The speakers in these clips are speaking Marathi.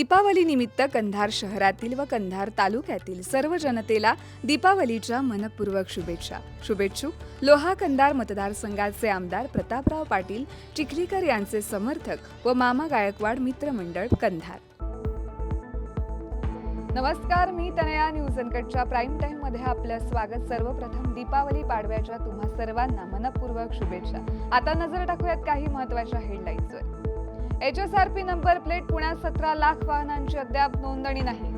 दीपावलीनिमित्त कंधार शहरातील व कंधार तालुक्यातील सर्व जनतेला दीपावलीच्या मनपूर्वक शुभेच्छा. शुभेच्छुक लोहा कंधार मतदारसंघाचे आमदार प्रतापराव पाटील चिखलीकर यांचे समर्थक व मामा गायकवाड मित्रमंडळ कंधार. नमस्कार मी तनया न्यूज अनकटच्या प्राईम टाइममध्ये आपलं स्वागत. सर्वप्रथम दीपावली पाडव्याच्या तुम्हा सर्वांना मनपूर्वक शुभेच्छा. आता नजर टाकूयात काही महत्त्वाच्या हेडलाईन्सवर H S R P number plate पुण्यात सतरा लाख वाहनांची अद्याप नोंदणी नाही.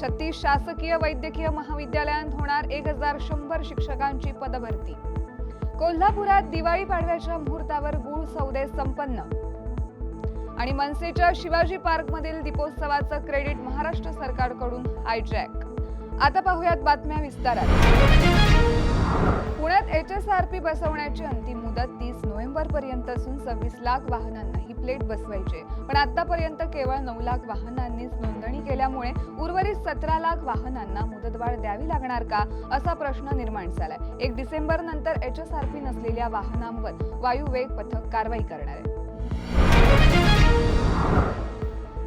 छत्तीस शासकीय वैद्यकीय महाविद्यालयात होणार एक हजार शंभर शिक्षकांची पदभरती. कोल्हापुरात दिवाळी पाडव्याच्या मुहूर्तावर गुळ सौदे संपन्न. आणि मनसेच्या शिवाजी पार्कमधील दीपोत्सवाचं क्रेडिट महाराष्ट्र सरकारकडून हायजॅक आता पाहूयात बातम्या विस्तारात. आरपी बसवण्याची अंतिम मुदत तीस नोव्हेंबर पर्यंत असून सव्वीस लाख वाहनांना ही प्लेट बसवायचे. पण आतापर्यंत केवळ नऊ लाख वाहनांनीच नोंदणी केल्यामुळे उर्वरित सतरा लाख वाहनांना मुदतवाढ द्यावी लागणार का असा प्रश्न निर्माण झालाय. एक डिसेंबर नंतर एच एस आर पी नसलेल्या वाहनांवर वायुवेग पथक कारवाई करणार आहे.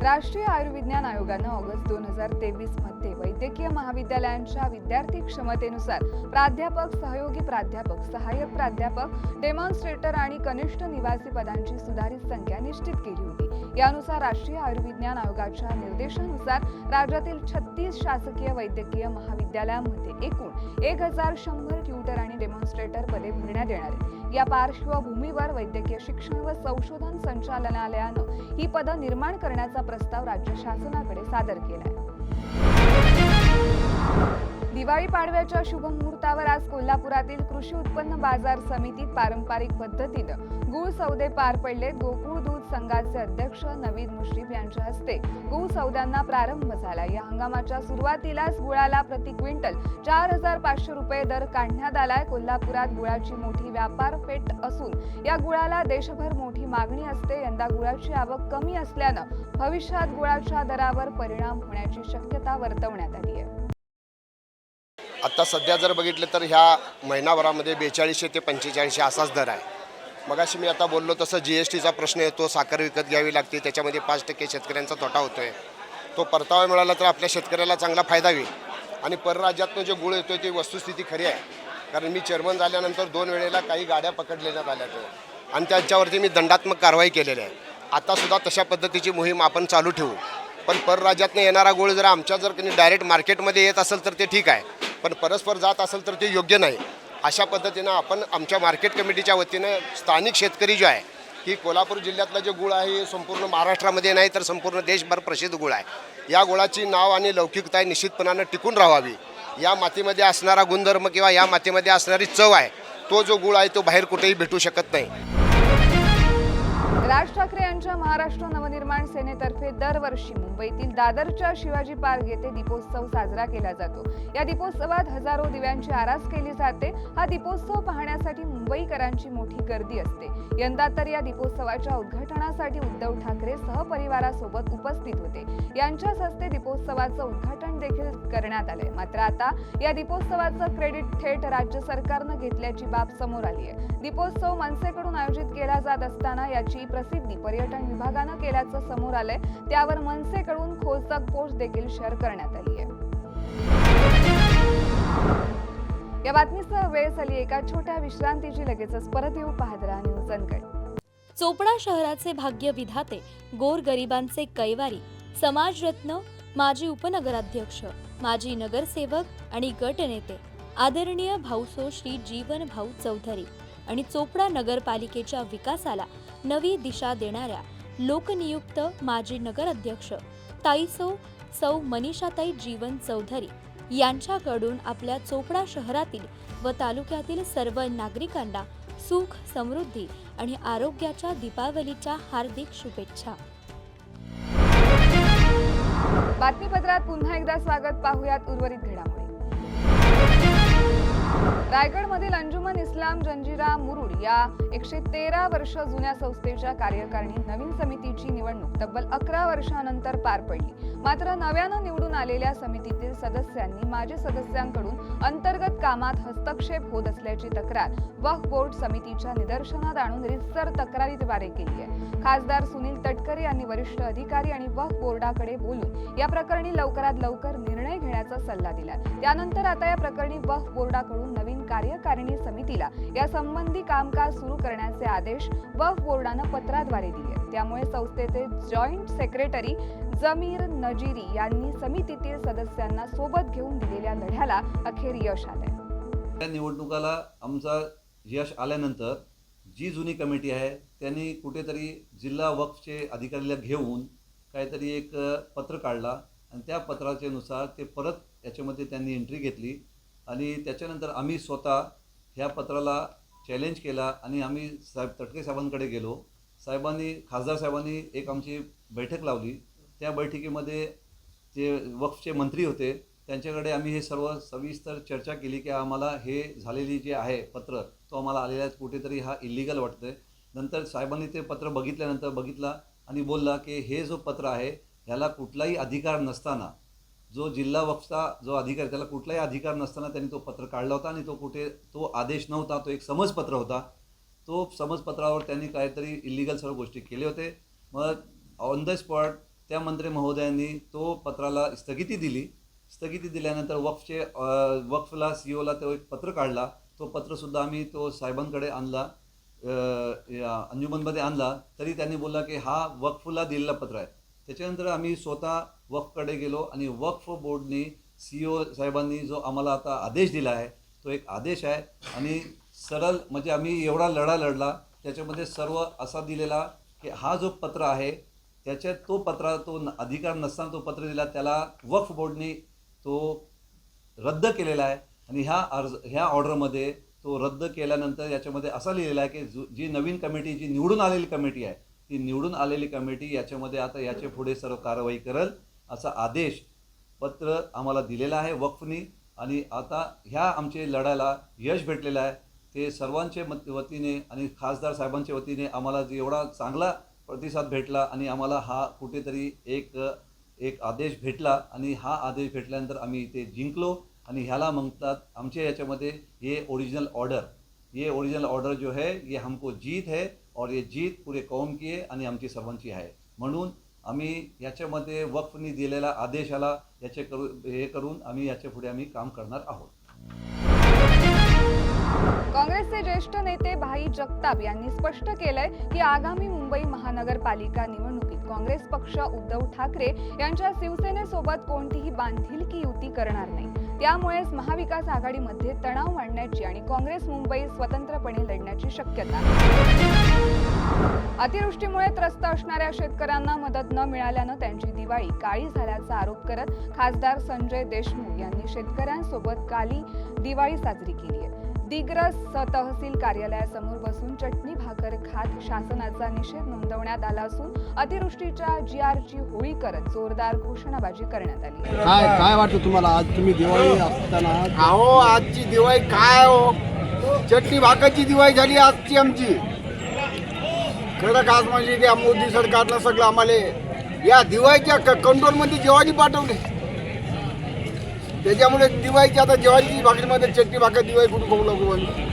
राष्ट्रीय आयुर्विज्ञान आयोगानं ऑगस्ट दोन हजार तेवीसमध्ये वैद्यकीय महाविद्यालयांच्या विद्यार्थी क्षमतेनुसार प्राध्यापक सहयोगी प्राध्यापक सहाय्यक प्राध्यापक डेमॉन्स्ट्रेटर आणि कनिष्ठ निवासी पदांची सुधारित संख्या निश्चित केली होती. यानुसार राष्ट्रीय आयुर्विज्ञान आयोगाच्या निर्देशानुसार राज्यातील छत्तीस शासकीय वैद्यकीय महाविद्यालयांमध्ये एकूण एक हजार शंभर ट्युटर आणि डेमॉन्स्ट्रेटर पदे भरण्यात येणार आहेत. या पार्श्वभूमीवर वैद्यकीय शिक्षण व संशोधन संचालनालयानं ही पदं निर्माण करण्याचा प्रस्ताव राज्य शासनाकडे सादर केला आहे दिवाळी पाडव्याच्या शुभ मुहूर्तावर आज कोल्हापुरातील कृषी उत्पन्न बाजार समितीत पारंपरिक पद्धतीनं गुळ सौदे पार पडले. गोकुळ दूध संघाचे अध्यक्ष नवीद मुश्रीफ यांच्या हस्ते गुळ सौद्यांना प्रारंभ झाला. या हंगामाच्या सुरुवातीलाच गुळाला प्रति क्विंटल चार हजार पाचशे रुपये दर काढण्यात आलाय. कोल्हापुरात गुळाची मोठी व्यापार पेठ असून या गुळाला देशभर मोठी मागणी असते. यंदा गुळाची आवक कमी असल्यानं भविष्यात गुळाच्या दरावर परिणाम होण्याची शक्यता वर्तवण्यात आली आहे. आत्ता सध्या जर बघितलं तर ह्या महिनाभरामध्ये बेचाळीसशे ते पंचेचाळीसशे असाच दर आहे. मगाशी मी आता बोललो तसं जी एस टीचा प्रश्न येतो साखर विकत घ्यावी लागते त्याच्यामध्ये पाच टक्के शेतकऱ्यांचा तोटा होतो आहे तो परतावा मिळाला तर आपल्या शेतकऱ्याला चांगला फायदा होईल. आणि परराज्यातनं जे गुळ येतो आहे ती वस्तुस्थिती खरी आहे. कारण मी चेअरमन झाल्यानंतर दोन वेळेला काही गाड्या पकडलेल्या आल्या होत्या आणि त्यांच्यावरती मी दंडात्मक कारवाई केलेली आहे. आतासुद्धा तशा पद्धतीची मोहीम आपण चालू ठेवू. पण परराज्यातनं येणारा गुळ जर आमच्या जर डायरेक्ट मार्केटमध्ये येत असेल तर ते ठीक आहे. पण परस्पर जात असेल तर ते योग्य नाही. अशा पद्धतीनं आपण आमच्या मार्केट कमिटीच्या वतीनं स्थानिक शेतकरी जो आहे की कोल्हापूर जिल्ह्यातलं जे गुळ आहे हे संपूर्ण महाराष्ट्रामध्ये नाही तर संपूर्ण देशभर प्रसिद्ध गुळ आहे. या गुळाची नाव आणि लौकिकता निश्चितपणानं टिकून राहावी. या मातीमध्ये असणारा गुणधर्म किंवा या मातीमध्ये असणारी चव आहे तो जो गुळ आहे तो बाहेर कुठेही भेटू शकत नाही. राज ठाकरे यांच्या महाराष्ट्र नवनिर्माण सेनेतर्फे दरवर्षी मुंबईतील दादरच्या शिवाजी पार्क येथे दीपोत्सव साजरा केला जातो. या दीपोत्सवात हजारो दिव्यांची आरास केली जाते. हा दीपोत्सव पाहण्यासाठी मुंबईकरांची मोठी गर्दी असते. यंदा तर या दीपोत्सवाच्या उद्घाटनासाठी उद्धव ठाकरे सहपरिवारासोबत उपस्थित होते. यांच्याच हस्ते दीपोत्सवाचं उद्घाटन देखील करण्यात आलंय. मात्र आता या दीपोत्सवाचं क्रेडिट थेट राज्य सरकारनं घेतल्याची बाब समोर आली आहे दीपोत्सव मनसेकडून आयोजित केला जात असताना याची प्रसिद्ध प्रसिद्धी पर्यटन विभागानं केल्याचं समोर आलंय. त्यावर मनसेकडून खोचक पोस्ट देखील शेअर करण्यात आली आहे. या बातमीसह वेळ झाली एका छोट्या विश्रांतीची. लगेचच परत येऊ पाहत राहा न्यूज अनकट. चोपडा शहराचे भाग्य विधाते गोर गरिबांचे कैवारी समाजरत्न माजी उपनगराध्यक्ष माजी नगरसेवक आणि गटनेते आदरणीय भाऊसो श्री जीवन भाऊ चौधरी आणि चोपडा नगरपालिकेच्या विकासाला नवी दिशा देणाऱ्या लोकनियुक्त माजी नगराध्यक्ष ताईसो सौ मनीषाताई जीवन चौधरी यांच्याकडून आपल्या चोपडा शहरातील व तालुक्यातील सर्व नागरिकांना सुख समृद्धी आणि आरोग्याच्या दीपावलीच्या हार्दिक शुभेच्छा. बातमीपत्रात पुन्हा एकदा स्वागत. पाहूयात उर्वरित घडामोडी. रायगडमधील अंजुमन इस्लाम जंजिरा मुरुड या एकशे तेरा वर्ष जुन्या संस्थेच्या कार्यकारिणी नवीन समितीची निवडणूक तब्बल अकरा वर्षानंतर पार पडली. मात्र नव्यानं निवडून आलेल्या समितीतील सदस्यांनी माजी सदस्यांकडून अंतर्गत कामात हस्तक्षेप होत असल्याची तक्रार वक्फ बोर्ड समितीच्या निदर्शनात आणून रितसर तक्रारीद्वारे केली आहे. खासदार सुनील तटकरे यांनी वरिष्ठ अधिकारी आणि वक्फ बोर्डाकडे बोलून या प्रकरणी लवकरात लवकर निर्णय घेण्याचा सल्ला दिला त्यानंतर आता या प्रकरणी वक्फ बोर्डाकडून नवीन कार्यकारिणी समितीला या संबंधी कामकाज सुरू करण्याचे आदेश वफ बोर्डानं पत्राद्वारे दिले. त्यामुळे संस्थेचे जॉईंट सेक्रेटरी जमीर नजीरी यांनी समितीतील सदस्यांना सोबत घेऊन दिलेल्या लढ्याला अखेर यश आलंय. या निवडणुकाला आमचा यश आल्यानंतर जी जुनी कमिटी आहे त्यांनी कुठेतरी जिल्हा वक्फचे अधिकारीला घेऊन काहीतरी एक पत्र काढला आणि त्या पत्राच्या नुसार ते परत याच्यामध्ये त्यांनी एंट्री घेतली. आणि त्याच्यानंतर आम्ही स्वतः ह्या पत्राला चॅलेंज केला आणि आम्ही साहेब तटके साहेबांकडे गेलो. साहेबांनी खासदार साहेबांनी एक आमची बैठक लावली. त्या बैठकीमध्ये जे वक्फचे मंत्री होते त्यांच्याकडे आम्ही हे सर्व सविस्तर चर्चा केली की आम्हाला हे झालेली जे आहे पत्र तो आम्हाला आलेला आहे. कुठेतरी हा इलिगल वाटतं आहे नंतर साहेबांनी ते पत्र बघितल्यानंतर बघितला आणि बोलला की हे जो पत्र आहे ह्याला कुठलाही अधिकार नसताना जो जिल्हा वक्फचा जो अधिकार त्याला कुठलाही अधिकार नसताना त्यांनी तो पत्र काढला होता आणि तो कुठे तो आदेश नव्हता तो एक समजपत्र होता. तो समजपत्रावर त्यांनी काहीतरी इलिगल सर्व गोष्टी केले होते. मग ऑन द स्पॉट त्या मंत्री महोदयांनी तो पत्राला स्थगिती दिली. स्थगिती दिल्यानंतर वक्फचे वक्फला सी ओला तो एक पत्र काढला. तो पत्रसुद्धा आम्ही तो साहेबांकडे आणला या अंजुमनमध्ये आणला. तरी त्यांनी बोलला की हा वक्फला दिलेला पत्र आहे. त्याच्यानंतर आम्ही स्वतः वक्फकडे गेलो आणि वक्फ बोर्डनी सी ओ साहेबांनी जो आम्हाला आता आदेश दिला आहे तो एक आदेश आहे. आणि सरळ म्हणजे आम्ही एवढा लढा लढला त्याच्यामध्ये सर्व असा दिलेला की हा जो पत्र आहे त्याच्यात तो पत्रा तो न- अधिकार नसताना तो पत्र दिला त्याला वक्फ बोर्डने तो रद्द केलेला आहे. आणि ह्या अर्ज ह्या ऑर्डरमध्ये तो रद्द केल्यानंतर याच्यामध्ये असा लिहिलेला आहे की जी नवीन कमिटी जी निवडून आलेली कमिटी आहे ती निवडून आलेली कमिटी याच्यामध्ये आता याच्यापुढे सर्व कारवाई करेल असा आदेश पत्र आम्हाला दिलेला आहे वक्फनी. आणि आता ह्या आमचे लढायला यश भेटलेलं आहे. ते सर्वांचे मत वतीने आणि खासदार साहेबांच्या वतीने आम्हाला जे एवढा चांगला प्रतिसाद भेटला आणि आम्हाला हा कुठेतरी एक एक आदेश भेटला आणि हा आदेश भेटल्यानंतर आम्ही इथे जिंकलो आणि ह्याला म्हणतात आमच्या याच्यामध्ये ये ओरिजिनल ऑर्डर ये ओरिजिनल ऑर्डर जो है ये हमको जीत है. और ये जीत पुरे कौम की आहे आणि आमची सर्वांची आहे. म्हणून आम्ही याच्यामध्ये वक्फनी दिलेल्या आदेशाला याचे करू हे करून आम्ही याच्यापुढे आम्ही काम करणार आहोत. काँग्रेसचे ज्येष्ठ नेते भाई जगताप यांनी स्पष्ट केलंय की आगामी मुंबई महानगरपालिका निवडणुकीत काँग्रेस पक्ष उद्धव ठाकरे यांच्या शिवसेनेसोबत कोणतीही बांधिलकी युती करणार नाही. त्यामुळेच महाविकास आघाडीमध्ये तणाव वाढण्याची आणि काँग्रेस मुंबई स्वतंत्रपणे लढण्याची शक्यता. आहे. अतिवृष्टीमुळे त्रस्त असणाऱ्या शेतकऱ्यांना मदत न मिळाल्यानं त्यांची दिवाळी काळी झाल्याचा आरोप करत खासदार संजय देशमुख यांनी शेतकऱ्यांसोबत काली दिवाळी साजरी केली आहे. दिग्रस तहसील कार्यालयासमोर बसून चटणी भाकर खात शासनाचा निषेध नोंदवण्यात आला असून अतिवृष्टीच्या जी आरची होळी करत जोरदार घोषणाबाजी करण्यात आली काय काय वाटतं तुम्हाला? आज तुम्ही दिवाळी असताना अहो आजची दिवाळी काय हो? चटणी भाकरची दिवाळी झाली आजची आमची. खरं खास म्हणजे त्या मोदी सरकारनं सगळं आम्हाला या दिवाळीच्या क कंट्रोलमध्ये जेवारी पाठवले. त्याच्यामुळे दिवाळीची आता जेवारीची भाकरीमध्ये चटणी भाकर दिवाळी कुठून खाऊ लागू म्हणजे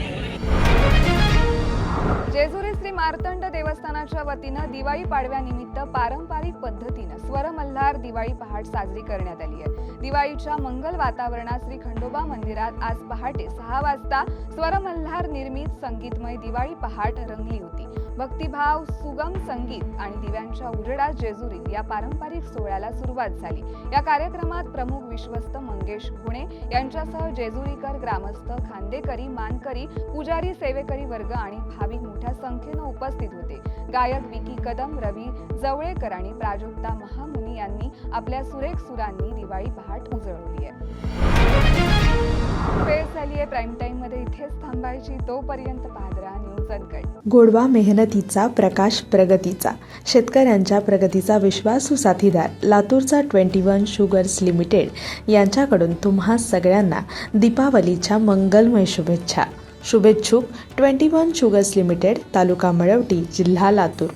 जेजुरी श्री मार्तंड देवस्थानाच्या वतीनं दिवाळी पाडव्यानिमित्त पारंपरिक पद्धतीनं स्वर मल्हार दिवाळी पहाट साजरी करण्यात आली आहे. दिवाळीच्या मंगल वातावरणात श्री खंडोबा मंदिरात आज पहाटे सहा वाजता स्वर मल्हार निर्मित संगीतमय दिवाळी पहाट रंगली होती. भक्तिभाव सुगम संगीत आणि दिव्यांच्या उजडा जेजुरीत या पारंपरिक सोहळ्याला सुरुवात झाली. या कार्यक्रमात प्रमुख विश्वस्त मंगेश घोणे यांच्यासह जेजुरीकर ग्रामस्थ खांदेकरी मानकरी पुजारी सेवेकरी वर्ग आणि भाविक मोठ्या संख्येनं उपस्थित होते. गायक विकी कदम रवी जवळेकर आणि प्राजक्ता महामुनी यांनी आपल्या सुरेख सुरांनी दिवाळी पहाट उजळवली आहे. वेळ झाली आहे प्राईम टाईममध्ये इथेच थांबायची तोपर्यंत पाहत राहा न्यूज अनकट गोडवा मेहनतीचा प्रकाश प्रगतीचा. शेतकऱ्यांच्या प्रगतीचा विश्वासू साथीदार लातूरचा ट्वेंटी वन शुगर्स लिमिटेड. यांच्याकडून तुम्हा सगळ्यांना दीपावलीच्या मंगलमय शुभेच्छा. शुभेच्छुक ट्वेंटी वन शुगर्स लिमिटेड तालुका मळवटी जिल्हा लातूर.